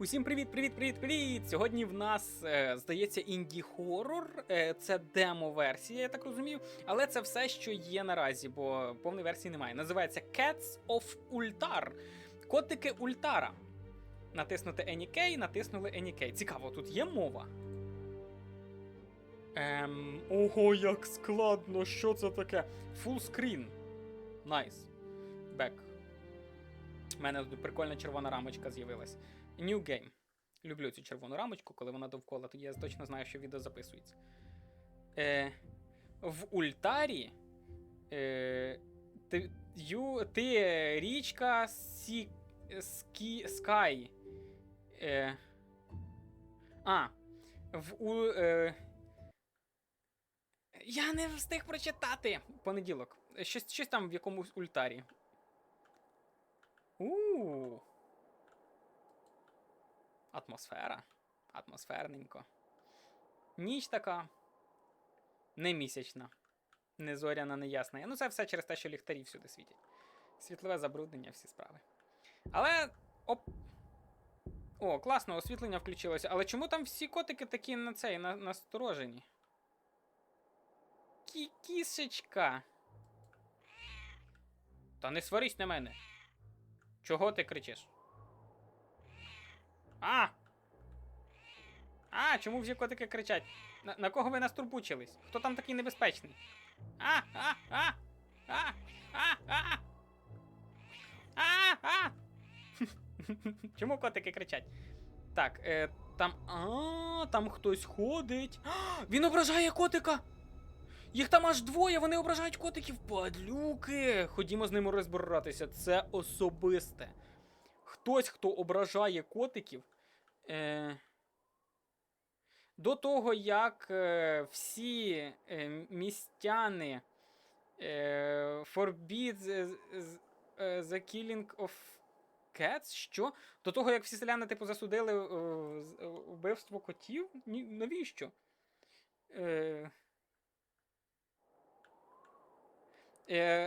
Усім привіт, привіт, привіт, привіт! Сьогодні в нас е, здається інді хорор. Е, це демо-версія, я так розумію. Але це все, що є наразі, бо повної версії немає. Називається Cats of Ultar. Котики Ультара. Натиснути Any натиснули Any Цікаво, тут є мова. Ем, ого, як складно! Що це таке? Full screen. Найс. Бек. У мене тут прикольна червона рамочка з'явилась. New Game. Люблю цю червону рамочку, коли вона довкола, тоді я точно знаю, що відео записується. Е, в Ультарі е, ти, ю, ти е, річка Сі, Скі, Скай. Е, а. В у, е, я не встиг прочитати. Понеділок. Щось, щось там в якомусь ультарі. У. Атмосфера. Атмосферненько. Ніч така. Не місячна. Не зоряна, не ясна. Ну, це все через те, що ліхтарі всюди світять. Світлове забруднення, всі справи. Але. Оп. О, класно, освітлення включилося. Але чому там всі котики такі на цей на, насторожені? Кі кісечка. Та не сварись на мене. Чого ти кричиш? А! А, чому всі котики кричать? На, на кого ви нас турбучились? Хто там такий небезпечний? А! А! А! А! А! А! А! А! Чому котики кричать? Так, е, там. А, там хтось ходить. А, він ображає котика! Їх там аж двоє, вони ображають котиків. Падлюки! Ходімо з ними розбиратися. Це особисте. Хтось, хто ображає котиків. Е... До того, як е, всі е, містяни е, forbid the, the- killing of cats, що? До того, як всі селяни, типу, засудили е, е, вбивство котів? Навіщо? Е... Е,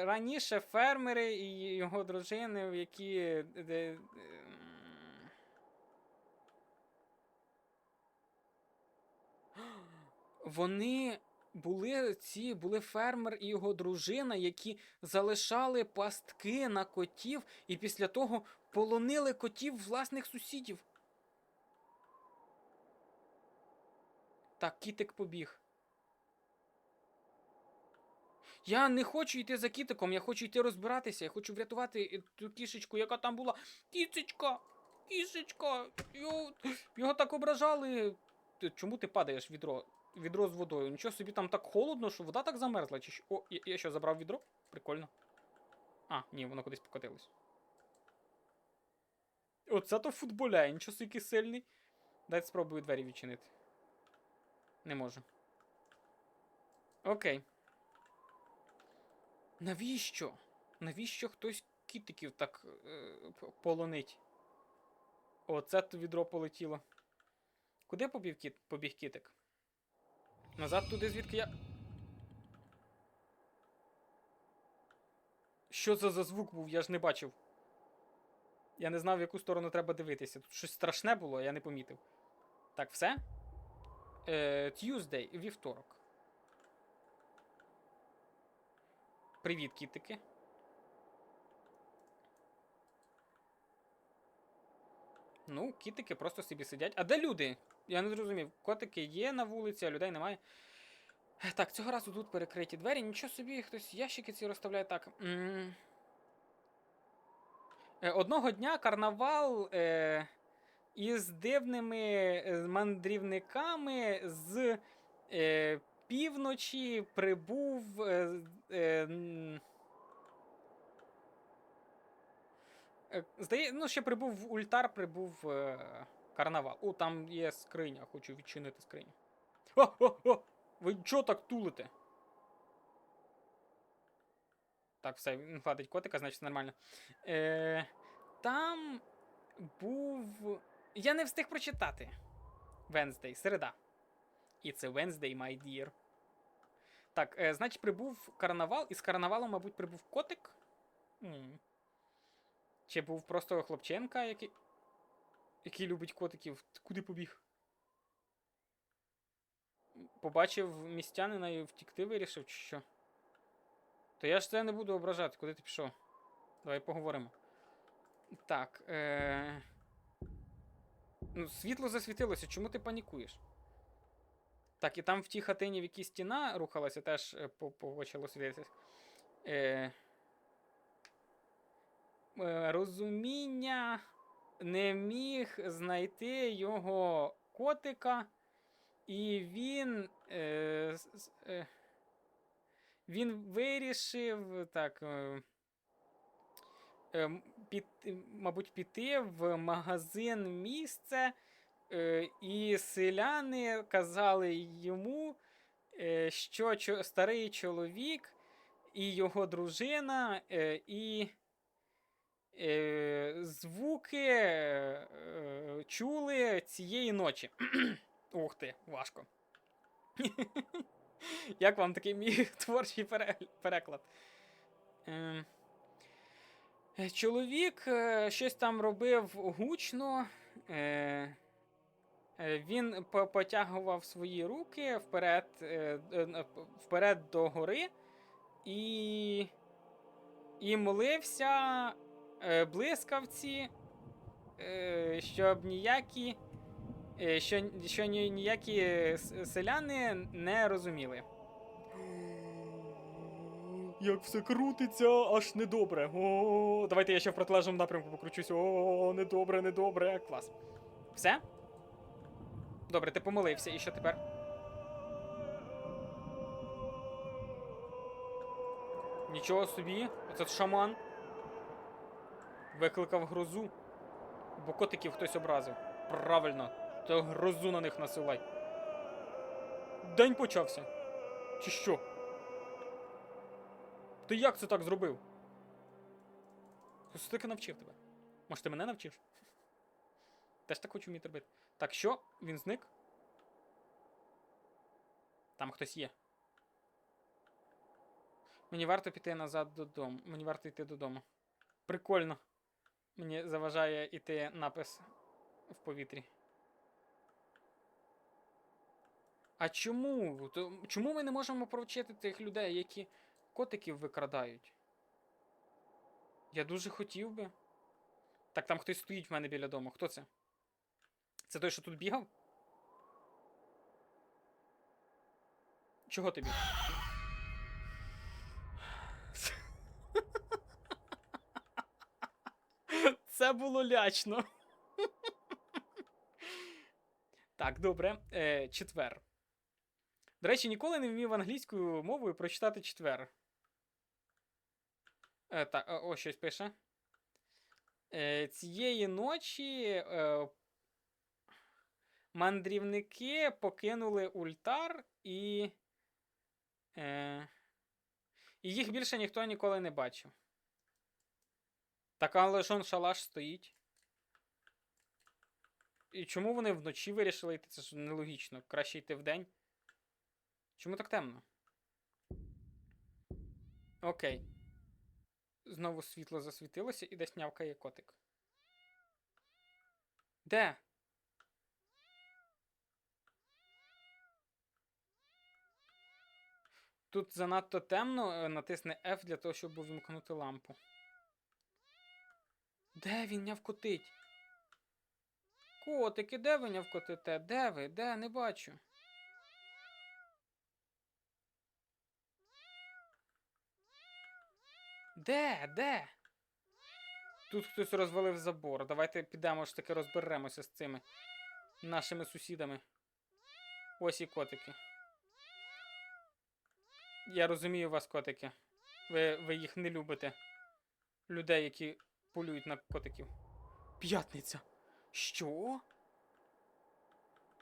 раніше фермери і його дружини, які. е, ем, Вони були ці були фермер і його дружина, які залишали пастки на котів і після того полонили котів власних сусідів. Так, кітик побіг. Я не хочу йти за кітиком, я хочу йти розбиратися, я хочу врятувати е, ту кішечку, яка там була. Кісечка! Кішечка! Його, його так ображали. Ти, чому ти падаєш відро? Відро з водою. Нічого собі там так холодно, що вода так замерзла. Чи що? О, я, я що, забрав відро? Прикольно. А, ні, воно кудись покотилось. Оце то футболяє, нічого який сильний. Дайте спробую двері відчинити. Не можу. Окей. Навіщо? Навіщо хтось кітиків так е, полонить? Оце то відро полетіло. Куди побіг, кіт, побіг кітик? Назад туди, звідки я. Що це за звук був? Я ж не бачив. Я не знав, в яку сторону треба дивитися. Тут щось страшне було, я не помітив. Так, все? Tuesday, вівторок. Привіт, кітики. Ну, кітики просто собі сидять. А де люди? Я не зрозумів. Котики є на вулиці, а людей немає. Так, цього разу тут перекриті двері. Нічого собі, хтось ящики ці розставляє так. Е, Одного дня карнавал е, із дивними е, мандрівниками з е, півночі прибув. Е, е, Е, Здає, ну, ще прибув в Ультар, прибув е, карнавал. О, там є скриня, хочу відчинити скриню. О, о, о! Ви чого так тулите? Так, все, він гладить котика, значить нормально. Е, там був. Я не встиг прочитати. Wednesday, середа. І це Wednesday, my dear. Так, е, значить, прибув карнавал, і з карнавалом, мабуть, прибув котик. М. Чи був просто хлопченка, який. який любить котиків. Куди побіг? Побачив містянина і втікти вирішив, чи що? То я ж це не буду ображати, куди ти пішов? Давай поговоримо. Так. Е... Ну, світло засвітилося, чому ти панікуєш? Так, і там в тій хатині, в якій стіна рухалася, теж е, по- по- почало світитися. Е... Е, розуміння не міг знайти його котика, і він. Е, е, він вирішив так. Е, е, під, мабуть, піти в магазин місце, і селяни казали йому, е, що старий чоловік і його дружина, е, і е, звуки е, чули цієї ночі. Ух ти, важко. Як вам такий мій творчий переклад? Ем, е, Чоловік е, щось там робив гучно. е, е, Він потягував свої руки вперед, е, е, вперед до гори і, і молився е, блискавці, е, щоб ніякі, е, що, що ніякі селяни не розуміли. Як все крутиться, аж недобре. О, давайте я ще в протилежному напрямку покручусь. О, недобре, недобре. Клас. Все? Добре, ти помолився, і що тепер? Нічого собі, оце шаман. Викликав грозу. Бо котиків хтось образив. Правильно, то грозу на них насилай. День почався. Чи що? Ти як це так зробив? Хтось таки навчив тебе. Може, ти мене навчиш? Теж так хочу вміти робити. Так що? Він зник? Там хтось є. Мені варто піти назад додому. Мені варто йти додому. Прикольно. Мені заважає йти напис в повітрі. А чому? Чому ми не можемо провчити тих людей, які котиків викрадають? Я дуже хотів би. Так, там хтось стоїть в мене біля дому. Хто це? Це той, що тут бігав? Чого тобі? Це було лячно. Так, добре. Е, четвер. До речі, ніколи не вмів англійською мовою прочитати четвер. Е, так, о, щось пише. Е, цієї ночі е, мандрівники покинули ультар і. Е, і їх більше ніхто ніколи не бачив. Так, але ж он шалаш стоїть. І чому вони вночі вирішили йти? Це ж нелогічно. Краще йти вдень. Чому так темно? Окей. Знову світло засвітилося і десь нявкає котик. Де? Тут занадто темно, е, натисни F для того, щоб увімкнути лампу. Де він нявкотить? Котики, де ви нявкотите? Де ви? Де? Не бачу. Де? Де? Тут хтось розвалив забор. Давайте підемо ж таки розберемося з цими нашими сусідами. Ось і котики. Я розумію вас, котики. Ви, ви їх не любите. Людей, які полюють на котиків. П'ятниця. Що?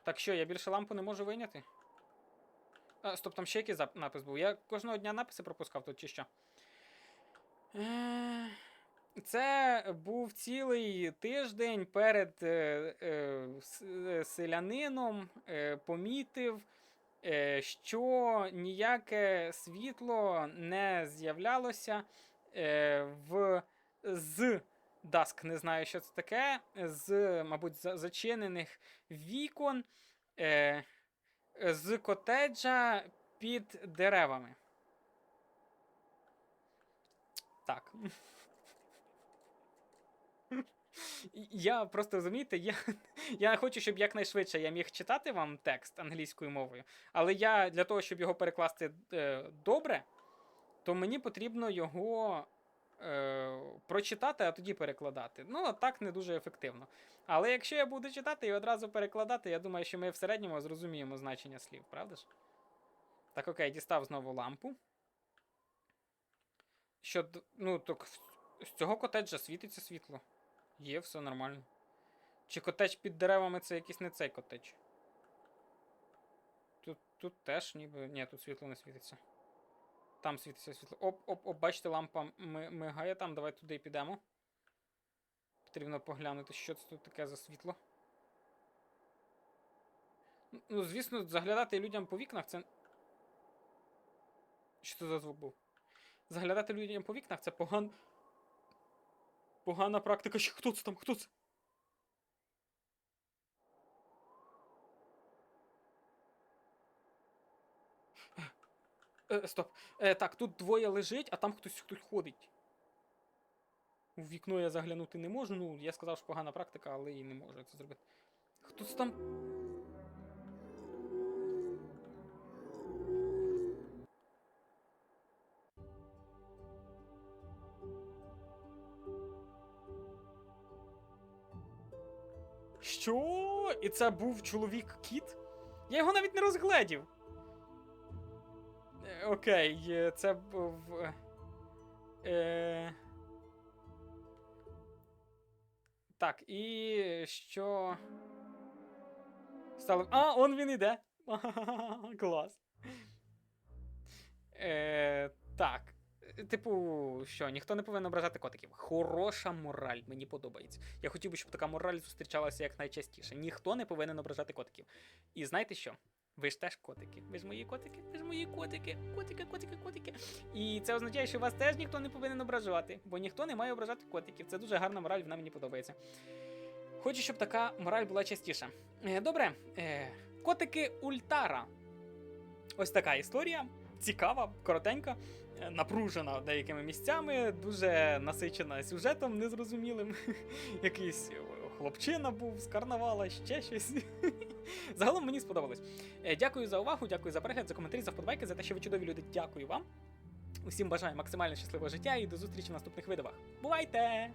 Так що, я більше лампу не можу вийняти? А, стоп, там ще який напис був. Я кожного дня написи пропускав тут чи що. Е, Це був цілий тиждень перед е, е, е, селянином е, помітив, що ніяке світло не з'являлося е, в, з Даск, не знаю, що це таке. З, мабуть, зачинених вікон. Е, з котеджа під деревами. Так. Я просто розумієте, я, я хочу, щоб якнайшвидше я міг читати вам текст англійською мовою, але я для того, щоб його перекласти е, добре, то мені потрібно його е, прочитати, а тоді перекладати. Ну, а так не дуже ефективно. Але якщо я буду читати і одразу перекладати, я думаю, що ми в середньому зрозуміємо значення слів, правда ж? Так, окей, дістав знову лампу. Що, ну, так з цього котеджа світиться світло. Є, все нормально. Чи котедж під деревами це якийсь не цей котедж? Тут, тут теж ніби. Ні, тут світло не світиться. Там світиться світло. Оп, оп, оп, бачите, лампа ми- мигає там. Давай туди і підемо. Потрібно поглянути, що це тут таке за світло. Ну, звісно, заглядати людям по вікнах це. Що це за звук був? Заглядати людям по вікнах це поган... погана практика. Що хто це там? Хто це? Е, стоп. Е, так, тут двоє лежить, а там хтось хтось ходить. У вікно я заглянути не можу. Ну, я сказав, що погана практика, але і не можу це зробити. Хто це там? Що? І це був чоловік кіт? Я його навіть не розгледів. Е, Окей, е, це був. е, Е... Так, і що. Стало. А, он він іде. Клас. Е, так. Типу, що, ніхто не повинен ображати котиків. Хороша мораль, мені подобається. Я хотів би, щоб така мораль зустрічалася якнайчастіше. Ніхто не повинен ображати котиків. І знаєте що? Ви ж теж котики. Ви ж мої котики, ви ж мої котики, котики, котики, котики. І це означає, що вас теж ніхто не повинен ображати, бо ніхто не має ображати котиків. Це дуже гарна мораль, вона мені подобається. Хочу, щоб така мораль була частіша. Е, Добре, е, котики Ультара. Ось така історія. Цікава, коротенька, напружена деякими місцями, дуже насичена сюжетом незрозумілим. Якийсь е, хлопчина був з карнавала, ще щось. Загалом мені сподобалось. Е, Дякую за увагу, дякую за перегляд, за коментарі, за вподобайки, за те, що ви чудові люди. Дякую вам. Усім бажаю максимально щасливого життя і до зустрічі в наступних видавах. Бувайте!